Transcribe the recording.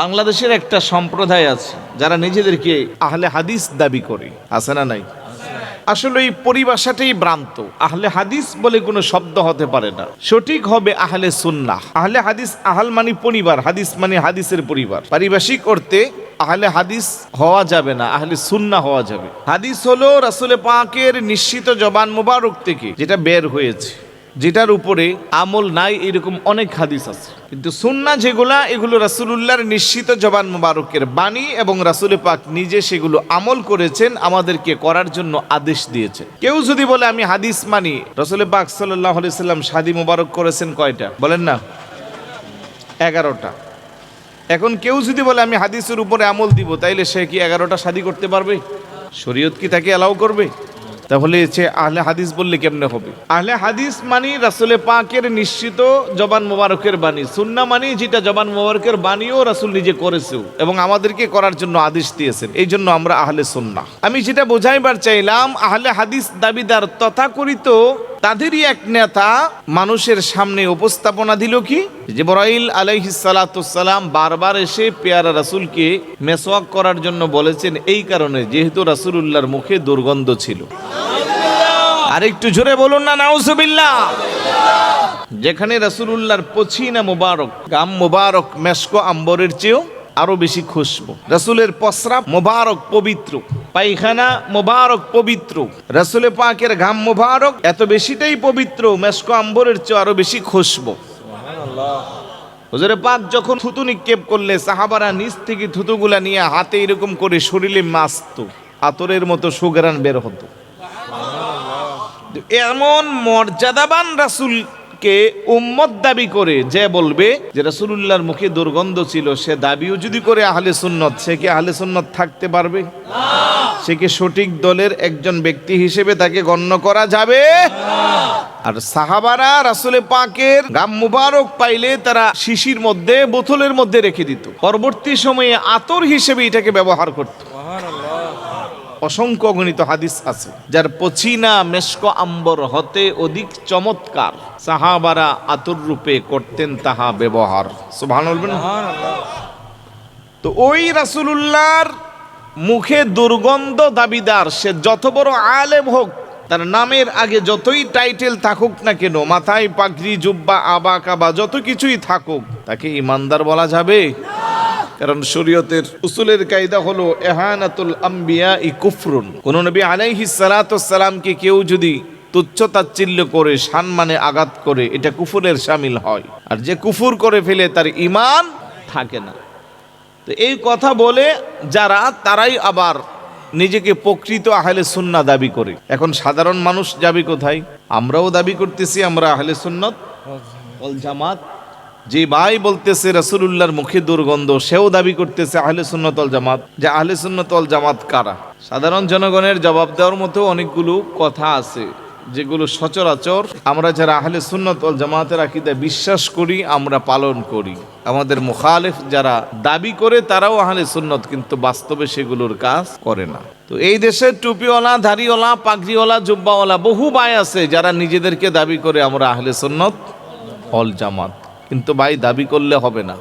বাংলাদেশের একটা সম্প্রদায় আছে যারা নিজেদেরকে আহলে হাদিস দাবি করে, আছে না নাই? আসলে এই পরিভাষাটাই ভ্রান্ত। আহলে হাদিস বলে কোনো শব্দ হতে পারে না। সঠিক হবে আহলে সুন্নাহ। আহলে হাদিস আহাল মানে পরিবার, হাদিস মানে হাদিসের পরিবার। পারিভাষিক অর্থে আহলে হাদিস হওয়া যাবে না, আহলে সুন্না হওয়া যাবে। হাদিস হলো রাসুলে পাকের নিশ্চিত জবান মোবারক থেকে, যেটা বের হয়েছে। যেটার উপরে আমল নাই এরকম অনেক হাদিস আছে। কিন্তু সুন্না যেগুলা, এগুলো রাসুলুল্লাহর নিশ্চিত জবান মুবারকের বাণী এবং রাসুল পাক নিজে সেগুলো আমল করেছেন, আমাদেরকে করার জন্য আদেশ দিয়েছে কেউ যদি বলে, আমি হাদিস মানি। রসুল পাক সাল্লাহ সাল্লাম শাদি মুবারক করেছেন কয়টা? বলেন না। এগারোটা। এখন কেউ যদি বলে, আমি হাদিসের উপরে আমল দিব, তাইলে সে কি এগারোটা শাদি করতে পারবে? শরীয়ত কি তাকে অ্যালাউ করবে? তাহলে সে আহলে হাদিস বললে কেমনে হবে? আহলে হাদিস মানি রাসুলে পাকের নিশ্চিত জবান মোবারকের বাণী সুন্না মানি যেটা জবান মোবারকের বাণীও রাসুল নিজে করেছেও। এবং আমাদেরকে করার জন্য আদেশ দিয়েছেন এই জন্য আমরা আহলে সুন্না আমি যেটা বোঝাইবার চাইলাম আহলে হাদিস দাবিদার তথাকথিত তাদেরই এক নেতা মানুষের সামনে উপস্থাপনা দিল কি? জিবরাইল আলাইহিসালাম বারবার এসে পেয়ারা রাসূলকে মেসওয়াক করার জন্য বলেছেন এই কারণে যেহেতু রাসূলুল্লাহর মুখে দুর্গন্ধ ছিল। আর একটু জোরে বলুন না নাউজুবিল্লাহ। যেখানে রাসূলুল্লাহর পছিনা মোবারক গাম মোবারক মেশকো আম্বরের চেয়েও আরও বেশি খুশবু। রাসূলের পসরাব মোবারক পবিত্র। পায়খানা মোবারক পবিত্র। রাসূলে পাকের ঘাম মোবারক এত বেশিটাই পবিত্র মেশকো আম্বরের চেয়ে আরও বেশি খুশবু। হুজুরে পাক যখন থুতু নিক্ষেপ করলে সাহাবারা নিচ থেকে থুতুগুলা নিয়ে হাতে এরকম করে শরীরে মাসত আতরের মতো সুগরান বের হতো। এমন মর্যাদাবান রাসূলকে উম্মত দাবি করে যে বলবে যে রাসূলুল্লাহর মুখে দুর্গন্ধ ছিল, সে দাবিও যদি করে আহলে সুন্নত, সে কি আহলে সুন্নত থাকতে পারবে? সে কি সঠিক দলের একজন ব্যক্তি হিসেবে তাকে গণ্য করা যাবে? আর সাহাবারা রাসুলে পাকের গাম মুবারক পাইলে তারা শিশির মধ্যে, বোতলের মধ্যে রেখে দিত। পরবর্তী সময়ে আতর হিসেবে এটাকে ব্যবহার করত। অসংখ্য গণিত হাদিস আছে, যার পছিনা মেশক আম্বর হতে অধিক চমৎকার। সাহাবারা আতর রূপে করতেন তাহা ব্যবহার। তো ওই রাসূলুল্লাহর মুখে দুর্গন্ধ দাবিদার, সে যত বড় আলেম হোক, তার নামের আগে যতই টাইটেল থাকুক না কেন, মাথায় পাগড়ি, জুব্বা, আবা, কাবা, যত কিছুই থাকুক, তাকে ইমানদার বলা যাবে। কারণ শরীয়তের উসুলের কায়দা হলো এহানাতুল আম্বিয়া ই কুফরুন। কোন নবী আলাইহি সালাতামকে কেউ যদি তুচ্ছ তাচ্ছিল্য করে, সম্মানে আঘাত করে, এটা কুফুরের সামিল হয়। আর যে কুফুর করে ফেলে তার ইমান থাকে না। তো এই কথা বলে যারা, তারাই আবার নিজেকে প্রকৃত আহলে সুন্না দাবি করে। এখন সাধারণ মানুষ যাবে কোথায়? আমরাও দাবি করতেছি, আমরা আহলে সুন্নত জামাত যে ভাই বলতেছে, রাসূলুল্লাহর মুখে দুর্গন্ধ, সেও দাবি করতেছে, আহলে সুন্নত ওয়াল জামাত। যে আহলে সুন্নত ওয়াল জামাত কারা? সাধারণ জনগণের জবাব দেওয়ার মতো অনেকগুলো কথা আছে, যেগুলো সচরাচর আমরা যারা আহলে সুন্নত ওয়াল জামাতের আকিদা বিশ্বাস করি, আমরা পালন করি। আমাদের মুখালেফ যারা দাবি করে, তারাও আহলে সুন্নত, কিন্তু বাস্তবে সেগুলোর কাজ করে না। তো এই দেশে টুপিওয়ালা ধারিওয়ালা পাগড়িওয়ালা, জুব্বাওয়ালা বহু ভাই আছে, যারা নিজেদেরকে দাবি করে, আমরা আহলে সুন্নত অল জামাত। কিন্তু ভাই দাবি করলে হবে না।